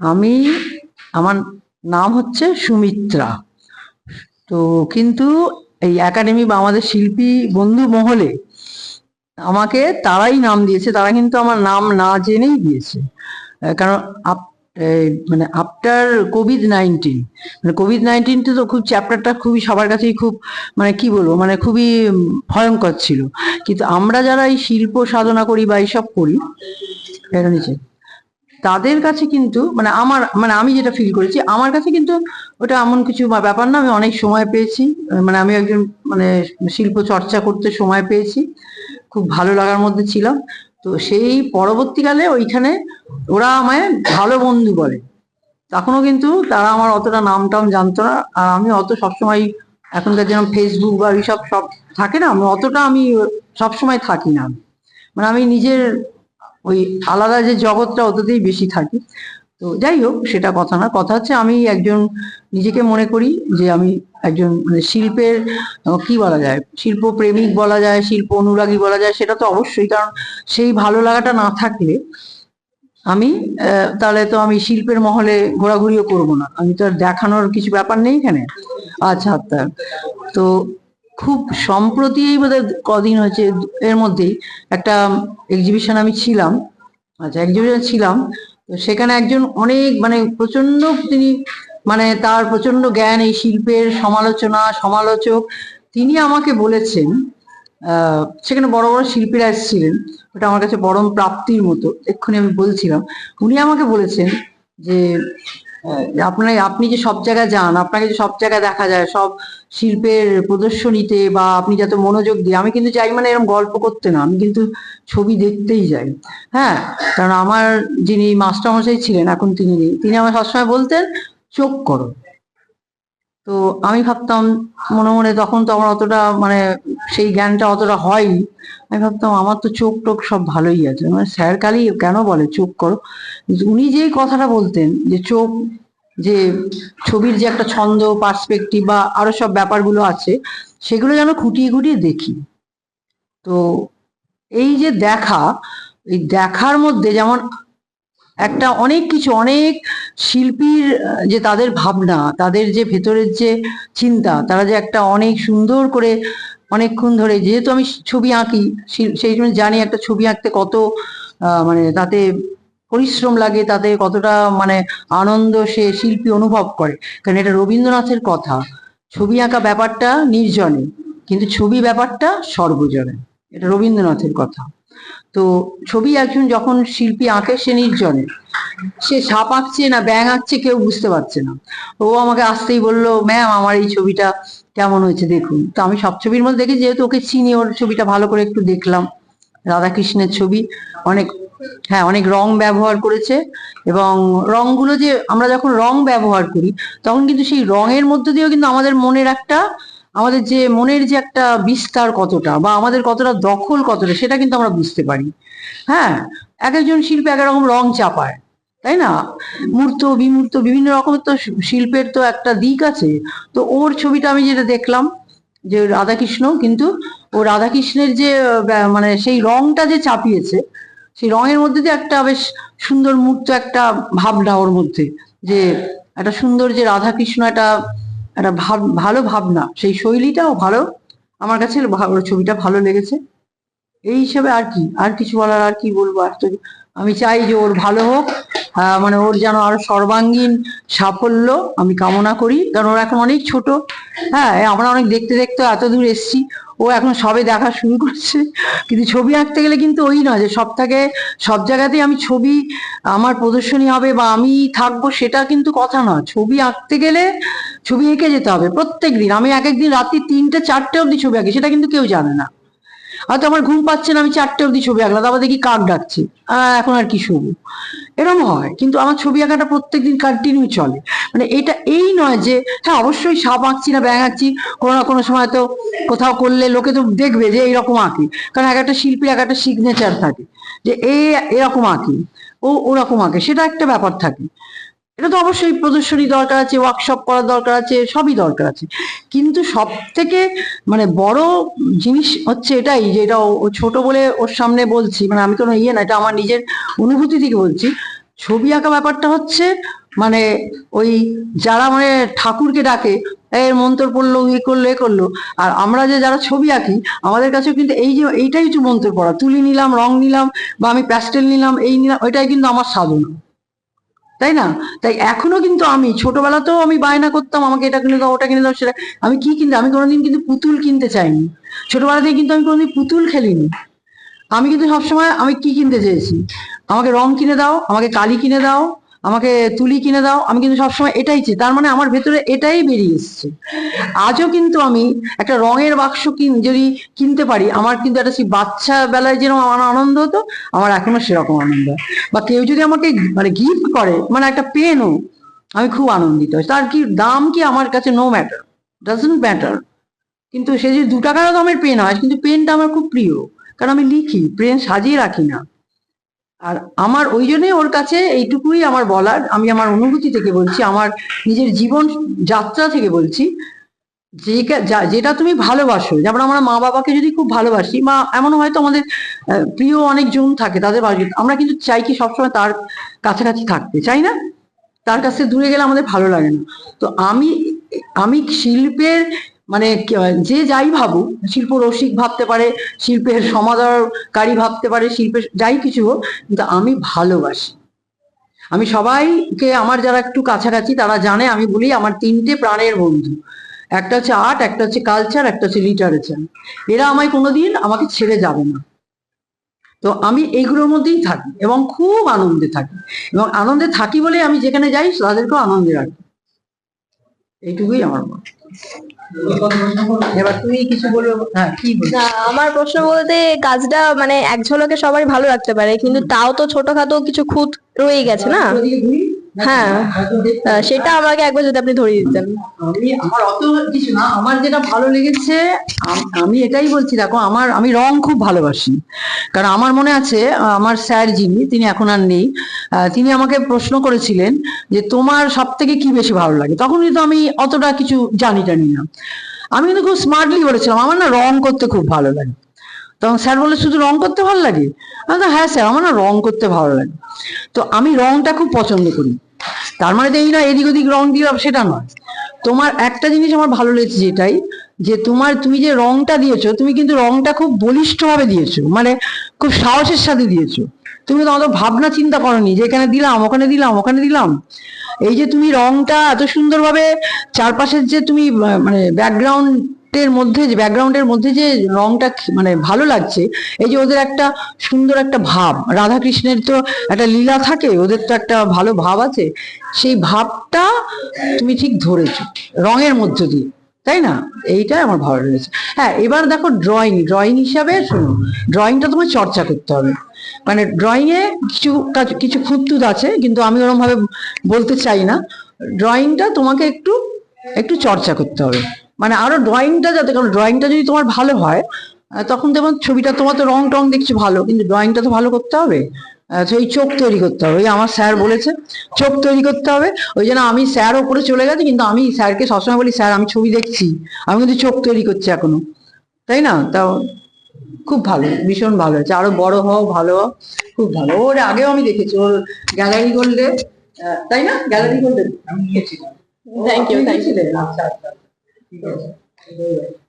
আমি, আমার নাম হচ্ছে সুমিত্রা। তো কিন্তু এই একাডেমি বা আমাদের শিল্পী বন্ধু মহলে আমাকে তারাই নাম দিয়েছে। তারা কিন্তু আমার নাম না জেনেই দিয়েছে। কারণ আপ- মানে আফটার কোভিড নাইন্টিন মানে কোভিড নাইন্টিনটা তো খুব চ্যাপ্টারটা খুবই সবার কাছেই খুব মানে কি বলব মানে খুবই ভয়ঙ্কর ছিল। কিন্তু আমরা যারা এই শিল্প সাধনা করি বা এইসব করি নিচে। তাদের কাছে কিন্তু মানে আমার মানে আমি যেটা ফিল করেছি, আমার কাছে কিন্তু ওটা এমন কিছু ব্যাপার না, আমি অনেক সময় পেয়েছি। মানে আমি একজন মানে শিল্প চর্চা করতে সময় পেয়েছি, খুব ভালো লাগার মধ্যে ছিলাম। তো সেই পরবর্তীকালে ওইখানে ওরা আমায় ভালো বন্ধু বলে। তখনও কিন্তু তারা আমার অতটা নাম টাম জানতো না, আর আমি অত সবসময় এখনকার যেরকম ফেসবুক বা এইসব সব থাকে না অতটা আমি সবসময় থাকি না। মানে আমি নিজের ওই আলাদা যে জগৎটা ওটাতেই বেশি থাকি। তো যাই হোক, সেটা কথা না। কথা হচ্ছে আমি একজন নিজেকে মনে করি যে আমি একজন মানে শিল্পের কি বলা যায় শিল্প প্রেমিক বলা যায়, শিল্প অনুরাগী বলা যায়, সেটা তো অবশ্যই। কারণ সেই ভালো লাগাটা না থাকলে আমি তাহলে তো আমি শিল্পের মহলে ঘোরাঘুরিও করব না। আমি তো আর দেখানোর কিছু ব্যাপার নেই এখানে। আচ্ছা আচ্ছা। তো খুব সম্প্রতি এই বোধহয় কদিন হয়েছে, এর মধ্যেই একটা এক্সিবিশন আমি ছিলাম আচ্ছা এক্সিবিশন ছিলাম, তো সেখানে একজন অনেক মানে প্রচণ্ড তিনি মানে তার প্রচণ্ড জ্ঞান এই শিল্পের সমালোচনা, সমালোচক, তিনি আমাকে বলেছেন সেখানে বড় বড় শিল্পীরা এসেছিলেন, ওটা আমার কাছে পরম প্রাপ্তির মতো, এক্ষুনি আমি বলছিলাম। উনি আমাকে বলেছেন যে আহ, আপনার আপনি যে সব জায়গায় যান আপনাকে যে সব জায়গায় দেখা যায় সব শিল্পের প্রদর্শনীতে বা আপনি যাতে মনোযোগ দিয়ে আমি কিন্তু চাই মানে এরকম গল্প করতে না আমি কিন্তু ছবি দেখতেই যাই। হ্যাঁ কারণ আমার যিনি মাস্টারমশাই ছিলেন এখন তিনি নেই তিনি আমার সবসময় বলতেন চোখ করো। তো আমি ভাবতাম মনে মনে তখন তো আমার অতটা মানে সেই জ্ঞানটা অতটা হয়নি। আমি ভাবতাম, আমার তো চোখ টোক সব ভালোই আছে। মানে স্যার কালি কেন বলে চোখ করো উনি যেই কথাটা বলতেন, যে চোখ, যে ছবির যে একটা ছন্দ পার্সপেক্টিভ বা আরও সব ব্যাপারগুলো আছে, সেগুলো যেন খুঁটিয়ে খুঁটিয়ে দেখি। তো এই যে দেখা, এই দেখার মধ্যে যেমন একটা অনেক কিছু, অনেক শিল্পীর যে তাদের ভাবনা, তাদের যে ভেতরের যে চিন্তা, তারা যে একটা অনেক সুন্দর করে অনেকক্ষণ ধরে, যেহেতু আমি ছবি আঁকি, সেই জন্য জানি একটা ছবি আঁকতে কত মানে তাতে পরিশ্রম লাগে, তাতে কতটা মানে আনন্দ সে শিল্পী অনুভব করে। কারণ এটা রবীন্দ্রনাথের কথা, ছবি আঁকা ব্যাপারটা নির্জনে, কিন্তু ছবি ব্যাপারটা সর্বজনে, এটা রবীন্দ্রনাথের কথা। তো ছবি একজন যখন শিল্পী আঁকে সে নির্জনে সে সাপ আঁকছে না ব্যাং আঁকছে, কেউ বুঝতে পারছে না। ও আমাকে আসতেই বলল ম্যাম আমার এই ছবিটা কেমন হয়েছে দেখুন। তো আমি সব ছবির মধ্যে দেখি, যেহেতু ওকে চিনি, ওর ছবিটা ভালো করে একটু দেখলাম। রাধাকৃষ্ণের ছবি অনেক হ্যাঁ অনেক রং ব্যবহার করেছে এবং রংগুলো যে আমরা যখন রং ব্যবহার করি, তখন কিন্তু সেই রঙের মধ্যে দিয়েও কিন্তু আমাদের মনের একটা আমাদের যে মনের যে একটা বিস্তার কতটা বা আমাদের কতটা দখল কতটা, সেটা কিন্তু আমরা বুঝতে পারি। হ্যাঁ? এক একজন শিল্পী এক রকম রং চাপায়, তাই না? মূর্ত, বিমূর্ত, বিভিন্ন রকমের তো শিল্পের তো একটা দিক আছে। তো ওর ছবিটা আমি যেটা দেখলাম যে রাধাকৃষ্ণ, কিন্তু ও রাধাকৃষ্ণের যে মানে সেই রংটা যে চাপিয়েছে, সেই রঙের মধ্যে দিয়ে একটা বেশ সুন্দর মূর্ত একটা ভাবনা ওর মধ্যে যে একটা সুন্দর যে রাধাকৃষ্ণ একটা একটা ভাব, ভালো ভাবনা। সেই শৈলীটাও ভালো। আমার কাছে ছবিটা ভালো লেগেছে। এই হিসেবে আর কি, আর কিছু বলার, আর কি বলব? আর তো আমি চাই যে ওর ভালো হোক মানে ওর যেন আরও সর্বাঙ্গীন সাফল্য আমি কামনা করি। কারণ ওর এখন অনেক ছোট। হ্যাঁ আমরা অনেক দেখতে দেখতে এত দূর এসছি। ও এখন সবে দেখা শুরু করছে। কিন্তু ছবি আঁকতে গেলে কিন্তু ওই নয় যে সব থেকে সব জায়গাতেই আমি ছবি, আমার প্রদর্শনী হবে বা আমি থাকব সেটা কিন্তু কথা নয়। ছবি আঁকতে গেলে ছবি এঁকে যেতে হবে প্রত্যেক দিন। আমি এক একদিন রাত্রি তিনটে, চারটে অবধি ছবি আঁকি, সেটা কিন্তু কেউ জানে না। হয়তো আমার ঘুম পাচ্ছে না, আমি চারটে অবধি ছবি আঁকলাম, তারপর দেখি কাক ডাকছে। এখন আর কি শুভ এরকম হয়, কিন্তু আমার ছবি আঁকাটা প্রত্যেকদিন কন্টিনিউ চলে। মানে এটা এই নয় যে হ্যাঁ অবশ্যই সাপ আঁকছি না ব্যাং আঁকছি, কোনো না কোনো সময় তো কোথাও করলে লোকে তো দেখবে যে এইরকম আঁকি। কারণ এক একটা শিল্পীর এক একটা সিগনেচার থাকে, যে এ এরকম আঁকি, ও ওরকম আঁকে, সেটা একটা ব্যাপার থাকে। এটা তো অবশ্যই প্রদর্শনী দরকার আছে ওয়ার্কশপ করার দরকার আছে, সবই দরকার আছে। কিন্তু সব থেকে মানে বড় জিনিস হচ্ছে এটাই যে এটা ছোট বলে ওর সামনে বলছি মানে আমি কোনো ইয়ে না, এটা আমার নিজের অনুভূতি থেকে বলছি। ছবি আঁকা ব্যাপারটা হচ্ছে মানে ওই যারা মানে ঠাকুরকে ডাকে এর মন্ত্র পড়ল, এ করল এ করল, আর আমরা যে যারা ছবি আঁকি, আমাদের কাছেও কিন্তু এই যে এইটাই হচ্ছে মন্ত্র পড়া তুলি নিলাম, রং নিলাম, বা আমি প্যাস্টেল নিলাম, এই নিলাম, ওইটাই কিন্তু আমার সাধনা। তাই না? তাই এখনও কিন্তু আমি, ছোটবেলাতেও আমি বায়না করতাম, আমাকে এটা কিনে দাও, ওটা কিনে দাও, সেটা আমি কি কিনতে, আমি কোনোদিন কিন্তু পুতুল কিনতে চাইনি। ছোটবেলা থেকে কিন্তু আমি কোনোদিন পুতুল খেলিনি। আমি কিন্তু সবসময় আমি কি কিনতে চেয়েছি? আমাকে রং কিনে দাও, আমাকে কালি কিনে দাও আমাকে তুলি কিনে দাও, আমি কিন্তু সবসময় এটাই চাই। তার মানে আমার ভেতরে এটাই বেরিয়ে এসছে। আজও কিন্তু আমি একটা রঙের বাক্স কিন, যদি কিনতে পারি, আমার কিন্তু একটা সেই বাচ্চা বেলায় যেরকম আমার আনন্দ হতো, আমার এখনও সেরকম আনন্দ। বা কেউ যদি আমাকে মানে গিফট করে মানে একটা পেনও, আমি খুব আনন্দিত। তার কি, দাম কি আমার কাছে নো ম্যাটার ডাজন্ট ম্যাটার কিন্তু সে যদি দু টাকারও দামের পেন হয়, কিন্তু পেনটা আমার খুব প্রিয়। কারণ আমি লিখি, পেন সাজিয়ে রাখি না। আর আমার ওই জন্যই ওর কাছে এইটুকুই আমার বলার। আমি আমার অনুভূতি থেকে বলছি, আমার নিজের জীবন যাত্রা থেকে বলছি। যেটা তুমি ভালোবাসো, যেমন আমরা মা বাবাকে যদি খুব ভালোবাসি বা এমন হয়তো আমাদের প্রিয় অনেকজন থাকে, তাদের আমরা কিন্তু চাই কি সবসময় তার কাছাকাছি থাকতে, চাই না? তার কাছে দূরে গেলে আমাদের ভালো লাগে না। তো আমি আমি শিল্পের মানে যে যাই ভাবুক, শিল্প রসিক ভাবতে পারে, শিল্পের সমাদরকারী ভাবতে পারে, শিল্পের যাই কিছু হোক, কিন্তু আমি ভালোবাসি। আমি সবাইকে, আমার যারা একটু কাছাকাছি, তারা জানে, আমি বলি আমার তিনটে প্রাণের বন্ধু। একটা হচ্ছে আর্ট, একটা হচ্ছে কালচার, একটা হচ্ছে লিটারেচার। এরা আমায় কোনোদিন আমাকে ছেড়ে যাবে না। তো আমি এইগুলোর মধ্যেই থাকি এবং খুব আনন্দে থাকি। এবং আনন্দে থাকি বলে আমি যেখানে যাই, তাদেরকেও আনন্দে রাখি। এইটুকুই আমার মত। এবার তুমি কিছু বলবে হ্যাঁ কি না আমার প্রশ্ন বলতে কাজটা মানে এক ঝলকে সবাই ভালো রাখতে পারে কিন্তু তাও তো ছোটখাটো কিছু খুঁত রয়ে গেছে না? হ্যাঁ। সেটা আমাকে একবার যদি আপনি ধরিয়ে দিতেন। আমি আমার অত কিছু না, আমার যেটা ভালো লেগেছে, আমি এটাই বলছি, দেখো, আমার, আমি রং খুব ভালোবাসি। কারণ আমার মনে আছে আমার স্যার যিনি, তিনি এখন আর নেই তিনি আমাকে প্রশ্ন করেছিলেন যে তোমার সব থেকে কি বেশি ভালো লাগে? তখন কিন্তু আমি অতটা কিছু জানি জানি না। আমি কিন্তু খুব স্মার্টলি বলেছিলাম, আমার না রং করতে খুব ভালো লাগে। তখন স্যার বলে শুধু রং করতে ভালো লাগে? আমি হ্যাঁ স্যার, আমার না রং করতে ভালো লাগে। তো আমি রংটা খুব পছন্দ করি। তার মানে তো এই না, এদিক ওদিক রং দিলাম সেটা নয়। তোমার একটা জিনিস আমার ভালো লেগেছে যেটাই, যে তোমার তুমি যে রংটা দিয়েছ, তুমি কিন্তু রংটা খুব বলিষ্ঠভাবে দিয়েছ মানে খুব সাহসের সাথে দিয়েছ। তুমি তো অত ভাবনা চিন্তা করনি যে এখানে দিলাম, ওখানে দিলাম ওখানে দিলাম। এই যে তুমি রংটা এত সুন্দরভাবে চারপাশের যে তুমি মানে মানে ব্যাকগ্রাউন্ডের মধ্যে যে ব্যাকগ্রাউন্ডের মধ্যে যে রংটা মানে ভালো লাগছে, এই যে ওদের একটা সুন্দর একটা ভাব রাধা কৃষ্ণের তো একটা লীলা থাকে, ওদের তো একটা ভালো ভাব আছে, সেই ভাবটা তুমি ঠিক ধরেছো, রঙের মধ্য দিয়ে, তাই না? এইটাই আমার ভালো লেগেছে। হ্যাঁ এবার দেখো ড্রয়িং ড্রয়িং হিসাবে শোনো ড্রয়িংটা তোমার চর্চা করতে হবে। মানে ড্রয়িং এ কিছু কাজ- কিছু খুঁতটুত আছে, কিন্তু আমি ওরকম ভাবে বলতে চাই না। ড্রয়িংটা তোমাকে একটু একটু চর্চা করতে হবে। মানে আরও ড্রয়িংটা যাতে কারণ ড্রয়িংটা যদি তোমার ভালো হয় তখন যেমন ছবিটা তোমার তো রং টং দেখছি ভালো কিন্তু ড্রয়িংটা তো ভালো করতে হবে। তো এই চোখ তৈরি করতে হবে। আমার স্যার বলেছে চোখ তৈরি করতে হবে। ওই জন্য আমি স্যার ওপরে চলে গেছি কিন্তু আমি স্যারকে সবসময় বলি স্যার আমি ছবি দেখছি। আমি কিন্তু চোখ তৈরি করছি এখনও। তাই না? তাও খুব ভালো ভীষণ ভালো হয়েছে। আরও বড় হও ভালো হও খুব ভালো। ওর আগেও আমি দেখেছি ওর গ্যালারি গোল্ডে তাই না? গ্যালারি গোল্ডে আমি গিয়েছিলাম Thank you, আপনি thank you. গিয়েছিলেন? আচ্ছা আচ্ছা ঠিক আছে